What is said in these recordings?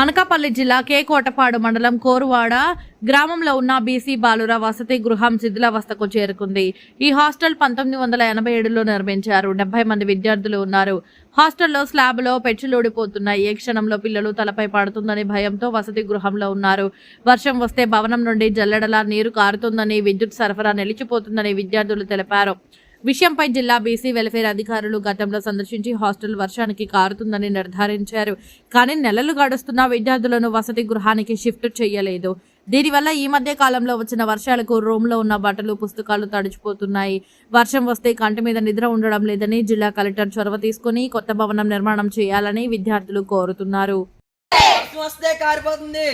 అనకాపల్లి జిల్లా కే కోటపాడు మండలం కోరువాడ గ్రామంలో ఉన్న బీసీ బాలుర వసతి గృహం శిథిలావస్థకు చేరుకుంది. ఈ హాస్టల్ పంతొమ్మిది వందల ఎనభై ఏడులో నిర్మించారు. డెబ్బై మంది విద్యార్థులు ఉన్నారు. హాస్టల్లో స్లాబ్లో పెచ్చులూడిపోతున్నాయి ఏ క్షణంలో పిల్లలు తలపై పడుతుందని భయంతో వసతి గృహంలో ఉన్నారు. వర్షం వస్తే భవనం నుండి జల్లెడలా నీరు కారుతుందని విద్యుత్ సరఫరా నిలిచిపోతుందని విద్యార్థులు తెలిపారు. విషయంపై జిల్లా బీసీ వెల్ఫేర్ అధికారులు గతంలో సందర్శించి హాస్టల్ వర్షానికి కారుతుందని నిర్ధారించారు. కానీ నెలలు గడుస్తున్నా విద్యార్థులను వసతి గృహానికి షిఫ్ట్ చేయలేదు. దీనివల్ల ఈ మధ్య కాలంలో వచ్చిన వర్షాలకు రూమ్లో ఉన్న బట్టలు పుస్తకాలు తడిచిపోతున్నాయి. వర్షం వస్తే కంటి మీద నిద్ర ఉండడం లేదని జిల్లా కలెక్టర్ చొరవ తీసుకుని కొత్త భవనం నిర్మాణం చేయాలని విద్యార్థులు కోరుతున్నారు. వస్తే కారిపోతుంది.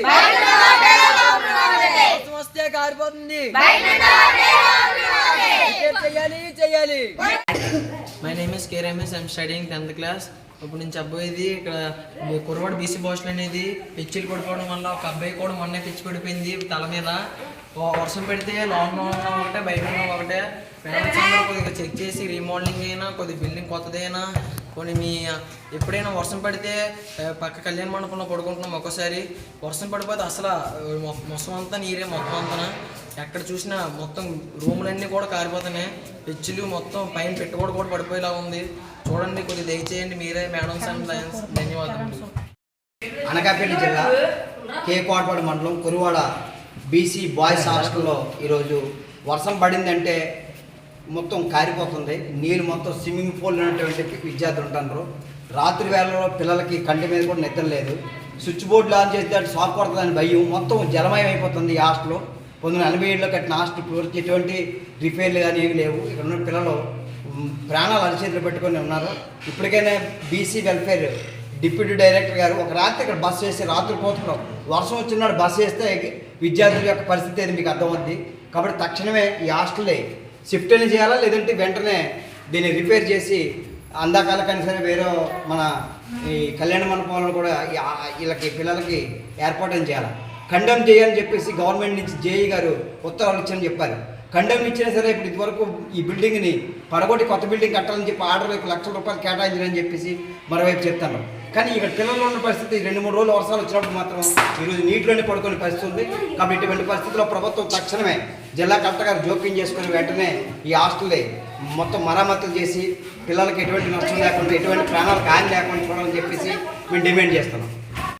వస్తే కారిపోతుంది. చేయాలి. మై నేమ్ ఇస్ కేర్ MS I'm studying tenth class ఇప్పుడు నుంచి అబ్బాయిది ఇక్కడ కుర్రవాడు బీసీ పోస్టులు అనేది పిచ్చిలు పడిపోవడం వల్ల ఒక అబ్బాయి కూడా మొన్నే పిచ్చి పడిపోయింది తల మీద. వర్షం పెడితే లోన్ ఒకటే బయట ఒకటే పేరెంట్స్ అందరూ కొద్దిగా చెక్ చేసి రీమోడలింగ్ అయినా కొద్దిగా బిల్డింగ్ కొత్తదైనా కొన్ని మీ ఎప్పుడైనా వర్షం పడితే పక్క కళ్యాణ మండపంలో పడుకుంటున్నాం ఒక్కోసారి. వర్షం పడిపోతే అసలు ఆ, మొత్తం అంతా నీరే మొత్తం అంతా. ఎక్కడ చూసినా మొత్తం రూములన్నీ కూడా కారిపోతున్నాయి. పెచ్చులు మొత్తం పైన పెట్టుబడి కూడా పడిపోయేలా ఉంది. చూడండి కొద్దిగా దయచేయండి మీరే మేడం అండ్ ధన్యవాదాలు అనకాపల్లి జిల్లా కే కోటపాడు మండలం కురువాడ బీసీ బాయ్స్ హాస్టల్లో ఈరోజు వర్షం పడిందంటే మొత్తం కారిపోతుంది. నీళ్ళు మొత్తం స్విమ్మింగ్ పూల్ ఉన్నటువంటి విద్యార్థులు ఉంటారు రాత్రి వేళలో పిల్లలకి కంటి మీద కూడా నిద్ర లేదు. స్విచ్ బోర్డులు ఆన్ చేస్తే అటు షాక్ కొడుతుందని భయం. మొత్తం జలమయం అయిపోతుంది ఈ హాస్టల్ పంతొమ్మిది ఎనభై ఏడులో కట్టిన హాస్టల్ పూర్తి ఎటువంటి రిపేర్లు కానీ ఏమి లేవు. ఇక్కడ ఉన్న పిల్లలు ప్రాణాలు అరిచేతులు పెట్టుకొని ఉన్నారు. ఇప్పటికైనా బీసీ వెల్ఫేర్ డిప్యూటీ డైరెక్టర్ గారు ఒక రాత్రి ఇక్కడ బస్సు వేసి రాత్రి పోతున్నాం. వర్షం వచ్చినాడు బస్సు వేస్తే విద్యార్థుల యొక్క పరిస్థితి అది మీకు అర్థమవుద్ది? కాబట్టి తక్షణమే ఈ హాస్టల్ని షిఫ్ట్ అయినా చేయాలా లేదంటే వెంటనే దీన్ని రిపేర్ చేసి అందాకాల కనీసం వేరే మన ఈ కళ్యాణ మండపంలో కూడా వీళ్ళకి పిల్లలకి ఏర్పాటు చేయాలి. ఖండం చేయాలని చెప్పేసి గవర్నమెంట్ నుంచి జేఈ గారు ఉత్తర్వులు ఇచ్చని చెప్పారు. కండెమ్ ఇచ్చినా సరే ఇప్పుడు ఇదివరకు ఈ బిల్డింగ్ని పడగొట్టి కొత్త బిల్డింగ్ కట్టాలని చెప్పి ఆర్డర్ వైపు లక్షల రూపాయలు కేటాయించాలని చెప్పేసి మరోవైపు చెప్తాను. కానీ ఇక్కడ పిల్లలు ఉన్న పరిస్థితి రెండు మూడు రోజులు వర్షాలు వచ్చినప్పుడు మాత్రం ఈరోజు నీటిలోనే పడుకునే పరిస్థితి ఉంది. కాబట్టి ఇటువంటి పరిస్థితుల్లో ప్రభుత్వం తక్షణమే జిల్లా కలెక్టర్ గారు జోక్యం చేసుకుని వెంటనే ఈ హాస్టల్ని మొత్తం మరమ్మతులు చేసి పిల్లలకి ఎటువంటి నష్టం లేకుండా ఎటువంటి ప్రాణాలకు హాని లేకుండా చూడాలని చెప్పేసి మేము డిమాండ్ చేస్తున్నాం.